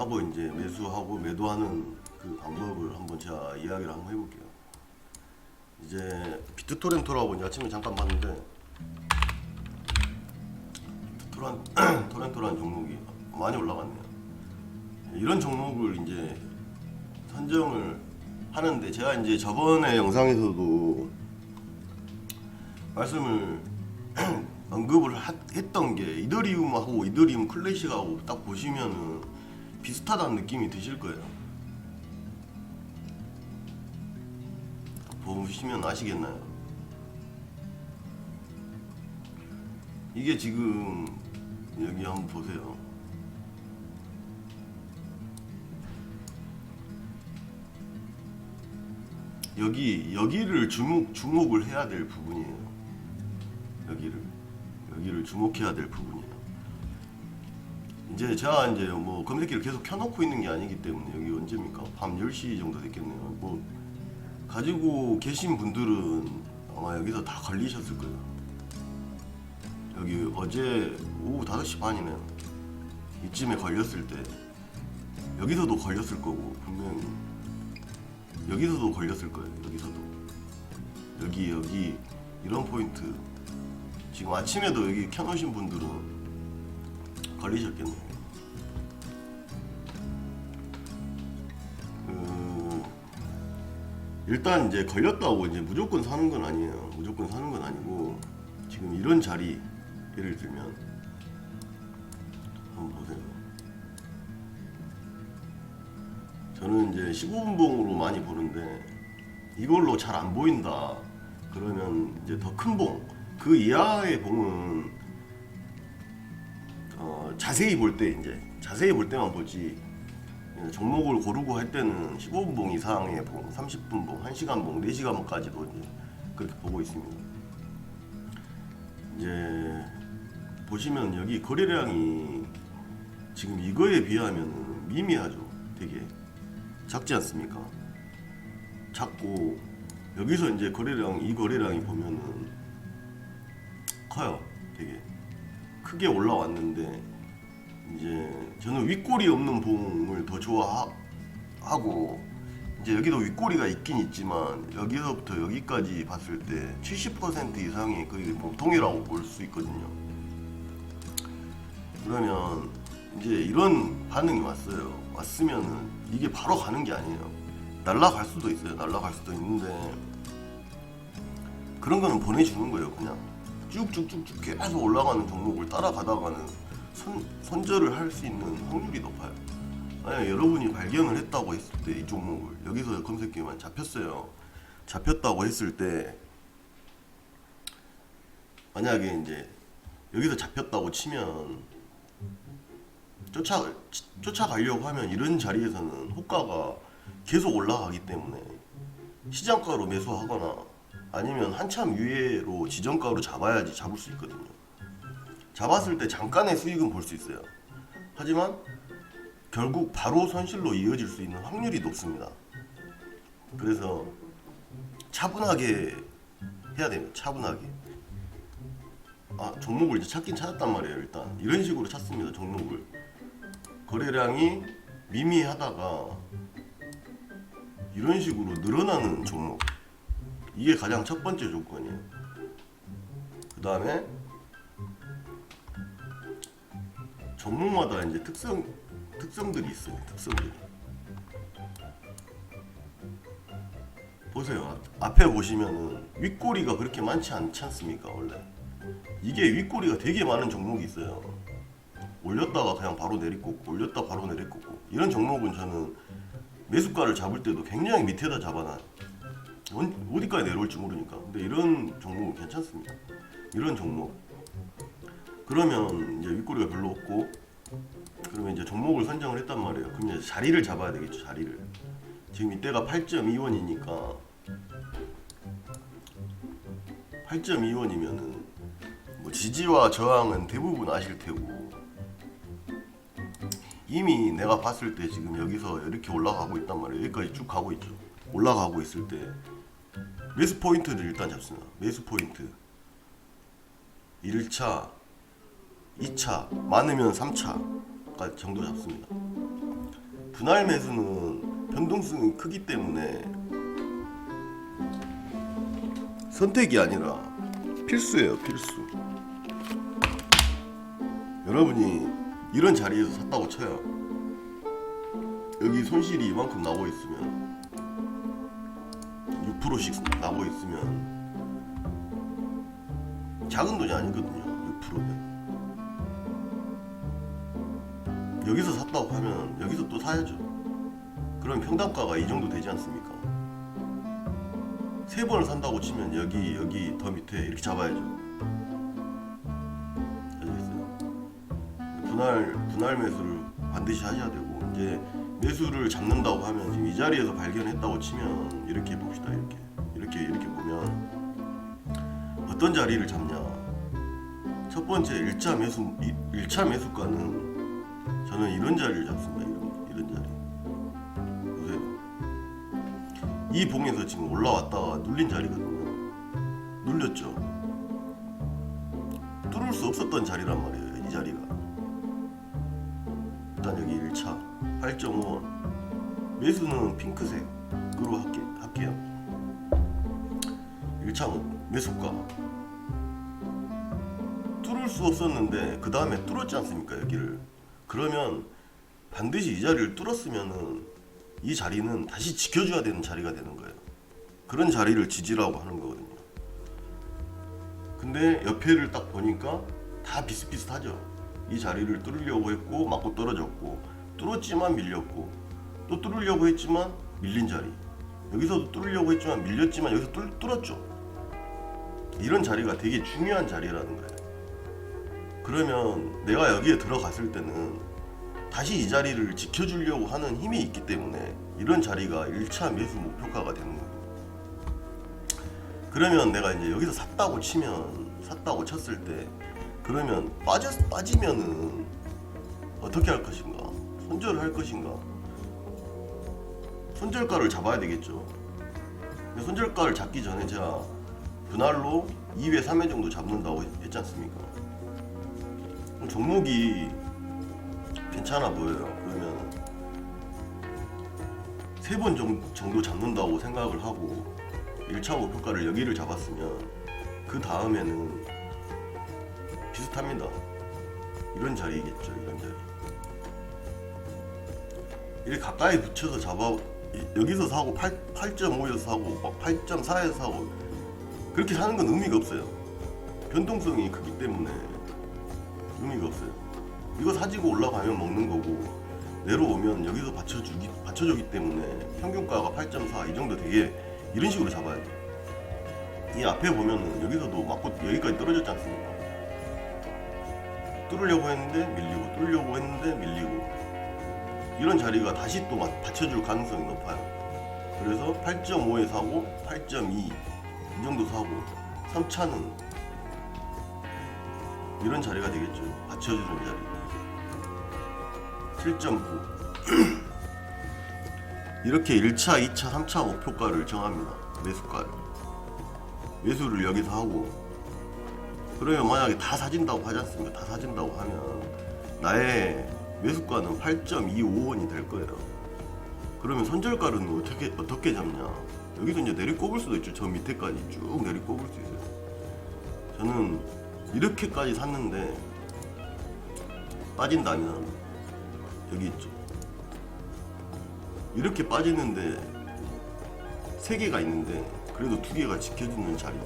하고 이제 매수하고 매도하는 그 방법을 한번 제가 이야기를 한번 해볼게요. 이제 비트토렌토라고 이제 아침에 잠깐 봤는데 비트토란 토렌토라는 종목이 많이 올라갔네요. 이런 종목을 이제 선정을 하는데 제가 이제 저번에 영상에서도 말씀을 언급을 하- 했던 게 이더리움하고 이더리움 클래식하고 딱 보시면은 비슷하다는 느낌이 드실 거예요. 보시면 아시겠나요? 이게 지금 여기 한번 보세요. 여기 여기를 주목 주목을 해야 될 부분이에요. 여기를 여기를 주목해야 될 부분이에요. 이제 제가 이제 뭐 검색기를 계속 켜놓고 있는 게 아니기 때문에 여기 언제입니까? 밤 10시 정도 됐겠네요. 뭐 가지고 계신 분들은 아마 여기서 다 걸리셨을 거예요. 여기 어제 오후 5시 반이네요. 이쯤에 걸렸을 때 여기서도 걸렸을 거고 분명히 여기서도 걸렸을 거예요. 여기서도 여기 여기 이런 포인트 지금 아침에도 여기 켜놓으신 분들은 걸리셨겠네요. 그 일단 이제 걸렸다고 이제 무조건 사는 건 아니에요. 무조건 사는 건 아니고 지금 이런 자리 예를 들면 한번 보세요. 저는 이제 15분봉으로 많이 보는데 이걸로 잘 안 보인다. 그러면 이제 더 큰 봉, 그 이하의 봉은 어, 자세히 볼 때 이제 자세히 볼 때만 보지 예, 종목을 고르고 할 때는 15분 봉 이상의 봉, 30분 봉, 1시간 봉, 4시간 봉까지도 이제 그렇게 보고 있습니다. 이제 보시면 여기 거래량이 지금 이거에 비하면 미미하죠. 되게 작지 않습니까? 작고 여기서 이제 거래량 이 거래량이 보면은 커요. 되게 크게 올라왔는데 이제 저는 윗골이 없는 봉을 더 좋아하고 이제 여기도 윗골이가 있긴 있지만 여기서부터 여기까지 봤을 때 70% 이상이 거의 보통이라고 볼 수 있거든요. 그러면 이제 이런 반응이 왔어요. 왔으면은 이게 바로 가는 게 아니에요. 날라갈 수도 있어요. 날라갈 수도 있는데 그런 거는 보내주는 거예요. 그냥 쭉쭉쭉쭉 계속 올라가는 종목을 따라가다가는 손, 손절을 할 수 있는 확률이 높아요. 만약 여러분이 발견을 했다고 했을 때 이 종목을 여기서 검색기만 잡혔어요. 잡혔다고 했을 때 만약에 이제 여기서 잡혔다고 치면 쫓아 쫓아가려고 하면 이런 자리에서는 호가가 계속 올라가기 때문에 시장가로 매수하거나 아니면 한참 위에로 지정가로 잡아야지 잡을 수 있거든요. 잡았을 때 잠깐의 수익은 볼 수 있어요. 하지만 결국 바로 손실로 이어질 수 있는 확률이 높습니다. 그래서 차분하게 해야 됩니다. 차분하게. 아 종목을 이제 찾긴 찾았단 말이에요. 일단 이런 식으로 찾습니다. 종목을 거래량이 미미하다가 이런 식으로 늘어나는 종목 이게 가장 첫 번째 조건이에요. 그 다음에 종목마다 이제 특성 특성들이 있어요. 특성들이 보세요. 앞- 앞에 보시면은 윗꼬리가 그렇게 많지 않지 않습니까 원래 이게 윗꼬리가 되게 많은 종목이 있어요. 올렸다가 그냥 바로 내리꽂고 올렸다 바로 내리꽂고 이런 종목은 저는 매수가를 잡을 때도 굉장히 밑에다 잡아놔요. 언- 어디까지 내려올지 모르니까. 근데 이런 종목은 괜찮습니다. 이런 종목. 그러면 이제 윗꼬리가 별로 없고 그러면 이제 종목을 선정을 했단 말이에요. 그럼 이제 자리를 잡아야 되겠죠. 자리를. 지금 이때가 8.2원이니까 8.2원이면은 뭐 지지와 저항은 대부분 아실 테고 이미 내가 봤을 때 지금 여기서 이렇게 올라가고 있단 말이에요. 여기까지 쭉 가고 있죠. 올라가고 있을 때 매수 포인트를 일단 잡습니다. 매수 포인트 1차, 2차, 많으면 3차 정도 잡습니다. 분할 매수는 변동성이 크기 때문에 선택이 아니라 필수예요, 필수. 여러분이 이런 자리에서 샀다고 쳐요. 여기 손실이 이만큼 나고 있으면 6%씩 나고 있으면 작은 돈이 아니거든요. 6%면. 여기서 샀다고 하면 여기서 또 사야죠. 그럼 평당가가 이 정도 되지 않습니까? 세 번을 산다고 치면 여기 여기 더 밑에 이렇게 잡아야죠. 아시겠어요? 분할 분할 매수를 반드시 하셔야 되고 이제 매수를 잡는다고 하면 지금 이 자리에서 발견했다고 치면 이렇게 봅시다 이렇게 이렇게 이렇게 보면 어떤 자리를 잡냐 첫 번째 1차 매수 1차 매수가는 저는 이런 자리를 잡습니다 이런 이런 자리. 보세요 이 봉에서 지금 올라왔다가 눌린 자리거든요. 눌렸죠. 뚫을 수 없었던 자리란 말이에요 이 자리가. 일단 여기 1차 8.5원. 매수는 핑크색으로 할게, 할게요. 1차 매수가. 뚫을 수 없었는데 그 다음에 뚫었지 않습니까 여기를 그러면 반드시 이 자리를 뚫었으면은 이 자리는 다시 지켜줘야 되는 자리가 되는 거예요. 그런 자리를 지지라고 하는 거거든요. 근데 옆에를 딱 보니까 다 비슷비슷하죠. 이 자리를 뚫으려고 했고 맞고 떨어졌고 뚫었지만 밀렸고 또 뚫으려고 했지만 밀린 자리. 여기서도 뚫으려고 했지만 밀렸지만 여기서 뚫, 뚫었죠. 이런 자리가 되게 중요한 자리라는 거예요 그러면 내가 여기에 들어갔을 때는 다시 이 자리를 지켜주려고 하는 힘이 있기 때문에 이런 자리가 1차 매수 목표가가 되는 거예요 그러면 내가 이제 여기서 샀다고 치면 샀다고 쳤을 때 그러면 빠져 빠지면은 어떻게 할 것인가? 손절을 할 것인가? 손절가를 잡아야 되겠죠. 손절가를 잡기 전에 제가 분할로 2회, 3회 정도 잡는다고 했지 않습니까? 종목이 괜찮아 보여요. 그러면 세 번 정도 잡는다고 생각을 하고 1차 목표가를 여기를 잡았으면 그 다음에는 비슷합니다. 이런 자리겠죠, 이런 자리. 이렇게 가까이 붙여서 잡아 여기서 사고 8, 8.5에서 사고 8.4에서 사고 그렇게 사는 건 의미가 없어요. 변동성이 크기 때문에 의미가 없어요. 이거 사지고 올라가면 먹는 거고 내려오면 여기서 받쳐주기 받쳐주기 때문에 평균가가 8.4 이 정도 되게 이런 식으로 잡아야 돼. 이 앞에 보면은 여기서도 맞고 여기까지 떨어졌지 않습니까? 뚫으려고 했는데 밀리고 뚫으려고 했는데 밀리고 이런 자리가 다시 또 맞- 받쳐줄 가능성이 높아요. 그래서 8.5에 사고 8.2 이 정도 사고 3차는 이런 자리가 되겠죠. 받쳐주는 자리. 7.9 이렇게 1차, 2차, 3차 목표가를 정합니다. 매수가를. 매수를 여기서 하고 그러면 만약에 다 사진다고 하지 않습니까? 다 사진다고 하면 나의 매수가는 8.25원이 될 거예요. 그러면 손절가는 어떻게 어떻게 잡냐? 여기서 이제 내리 꼽을 수도 있죠. 저 밑에까지 쭉 내리 꼽을 수 있어요. 저는 이렇게까지 샀는데 빠진다면 여기 있죠. 이렇게 빠지는데 세 개가 있는데 그래도 두 개가 지켜주는 자리.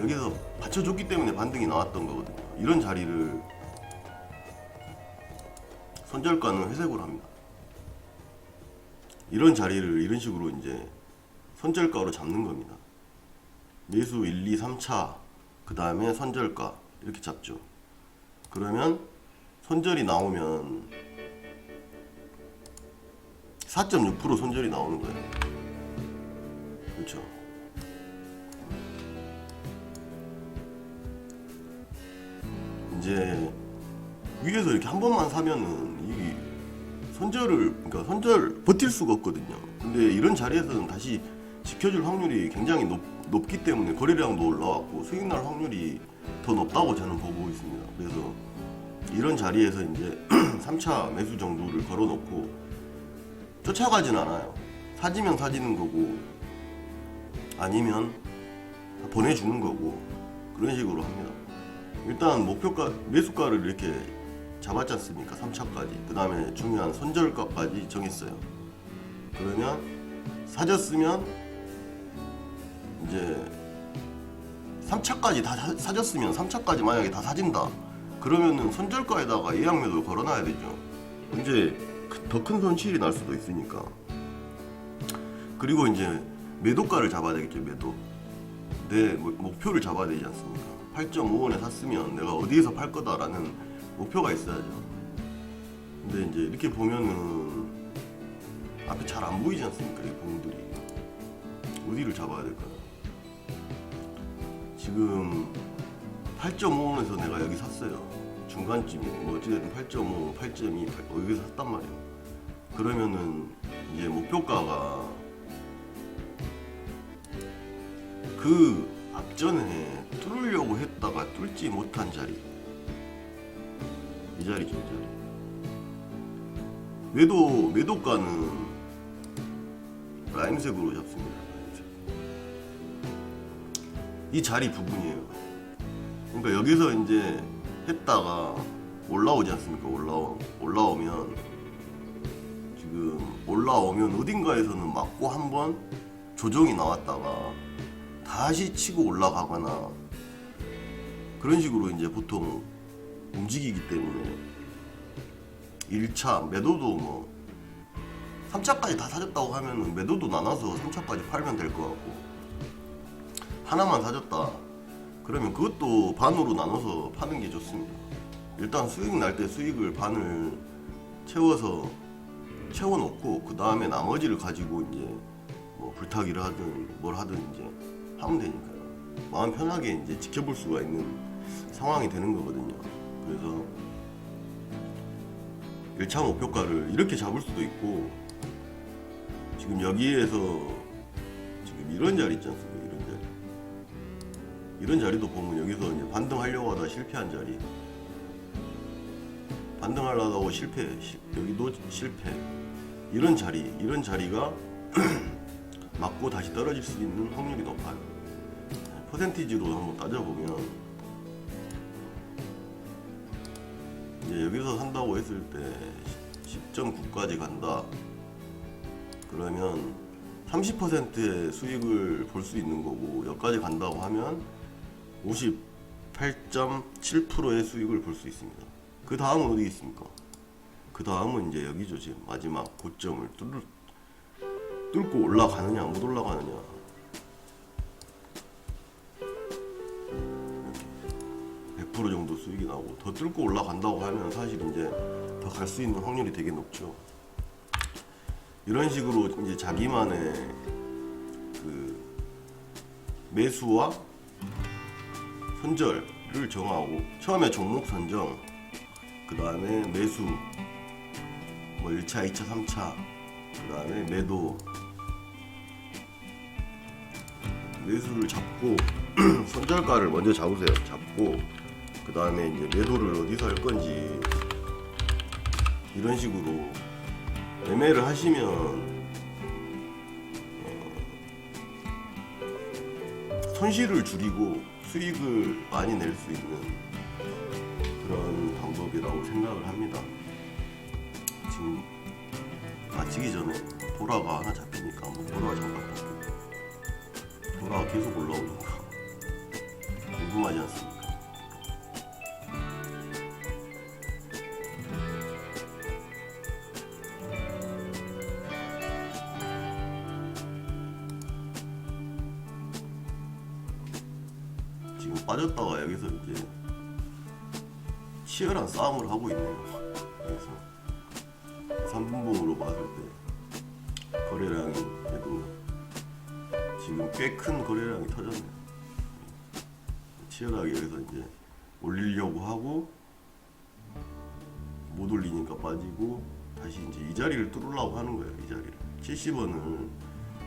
여기서 받쳐줬기 때문에 반등이 나왔던 거거든요. 이런 자리를 손절가는 회색으로 합니다. 이런 자리를 이런 식으로 이제 손절가로 잡는 겁니다. 매수 1, 2, 3차 그 다음에 손절가 이렇게 잡죠. 그러면 손절이 나오면 4.6% 손절이 나오는 거예요. 그렇죠. 이제 위에서 이렇게 한 번만 사면은 이 손절을 그러니까 손절 버틸 수가 없거든요. 근데 이런 자리에서는 다시 지켜줄 확률이 굉장히 높, 높기 때문에 거래량도 올라왔고 수익 날 확률이 더 높다고 저는 보고 있습니다. 그래서 이런 자리에서 이제 3차 매수 정도를 걸어놓고 쫓아가진 않아요. 사지면 사지는 거고 아니면 보내주는 거고 그런 식으로 합니다. 일단 목표가 매수가를 이렇게 잡았지 않습니까? 3차까지. 그 다음에 중요한 손절가까지 정했어요. 그러면 사졌으면 이제 3차까지 다 사- 사졌으면 3차까지 만약에 다 사진다. 그러면은 손절가에다가 예약 매도를 걸어놔야 되죠. 이제 더 큰 손실이 날 수도 있으니까. 그리고 이제 매도가를 잡아야 되겠죠, 매도. 내 목- 목표를 잡아야 되지 않습니까? 8.5원에 샀으면 내가 어디에서 팔 거다라는 목표가 있어야죠. 근데 이제 이렇게 보면은 앞에 잘 안 보이지 않습니까? 이 봉들이. 어디를 잡아야 될까요? 지금 8.5원에서 내가 여기 샀어요. 중간쯤에 뭐 어찌됐든 8.5, 8.2 8, 여기서 샀단 말이에요. 그러면은 이제 목표가가 그 앞전에 뚫으려고 했다가 뚫지 못한 자리 이 자리죠 이 자리 매도 매도가는 라임색으로 잡습니다. 이 자리 부분이에요. 그러니까 여기서 이제 했다가 올라오지 않습니까? 올라오, 올라오면 지금 올라오면 어딘가에서는 맞고 한번 조정이 나왔다가 다시 치고 올라가거나 그런 식으로 이제 보통 움직이기 때문에 1차 매도도 뭐 3차까지 다 사줬다고 하면은 매도도 나눠서 3차까지 팔면 될 것 같고 하나만 사줬다 그러면 그것도 반으로 나눠서 파는 게 좋습니다 일단 수익 날 때 수익을 반을 채워서 채워놓고 그 다음에 나머지를 가지고 이제 뭐 불타기를 하든 뭘 하든 이제 하면 되니까요. 마음 편하게 이제 지켜볼 수가 있는 상황이 되는 거거든요. 그래서 1차 목표가를 이렇게 잡을 수도 있고 지금 여기에서 지금 이런 자리 있지 않습니까? 이런 자리. 이런 자리도 보면 여기서 이제 반등하려고 하다 실패한 자리. 반등하려고 하고 실패. 시- 여기도 실패. 이런 자리, 이런 자리가 맞고 다시 떨어질 수 있는 확률이 높아요. 퍼센티지로 한번 따져보면 이제 여기서 산다고 했을 때 10.9까지 간다. 그러면 30%의 수익을 볼 수 있는 거고 여기까지 간다고 하면 58.7%의 수익을 볼 수 있습니다. 그 다음은 어디 있습니까? 그 다음은 이제 여기죠 지금 마지막 고점을 뚫을 뚫고 올라가느냐 못 올라가느냐 100% 정도 수익이 나오고 더 뚫고 올라간다고 하면 사실 이제 더 갈 수 있는 확률이 되게 높죠 이런 식으로 이제 자기만의 그 매수와 손절을 정하고 처음에 종목 선정 그 다음에 매수 뭐 1차, 2차, 3차 그 다음에 매도. 매수를 잡고 손절가를 먼저 잡으세요. 잡고 그 다음에 이제 매도를 어디서 할 건지 이런 식으로 매매를 하시면 어, 손실을 줄이고 수익을 많이 낼 수 있는 그런 방법이라고 생각을 합니다 지금 마치기 전에 보라가 하나 잡히니까 한번 보라 잠깐 볼게요 보라가 계속 올라오니까 궁금하지 않습니까? 치열한 싸움을 하고 있네요. 그래서 3분봉으로 봤을 때 거래량이 그래도 지금 꽤 큰 거래량이 터졌네요. 치열하게 여기서 이제 올리려고 하고 못 올리니까 빠지고 다시 이제 이 자리를 뚫으려고 하는 거예요. 이 자리를 70원을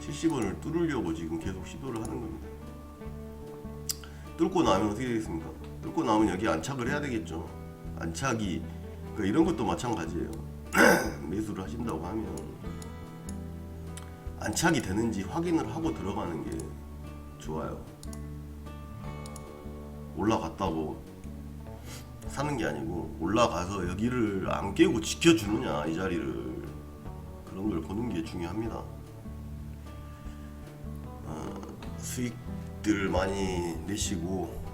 70원을 뚫으려고 지금 계속 시도를 하는 겁니다. 뚫고 나면 어떻게 되겠습니까? 뚫고 나면 여기 안착을 해야 되겠죠. 안착이 그러니까 이런 것도 마찬가지예요. 매수를 하신다고 하면 안착이 되는지 확인을 하고 들어가는 게 좋아요. 올라갔다고 사는 게 아니고 올라가서 여기를 안 깨고 지켜주느냐 이 자리를 그런 걸 보는 게 중요합니다. 어, 수익들 많이 내시고 뭐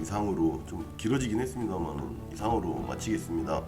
이상으로 좀 길어지긴 했습니다만은 이상으로 마치겠습니다.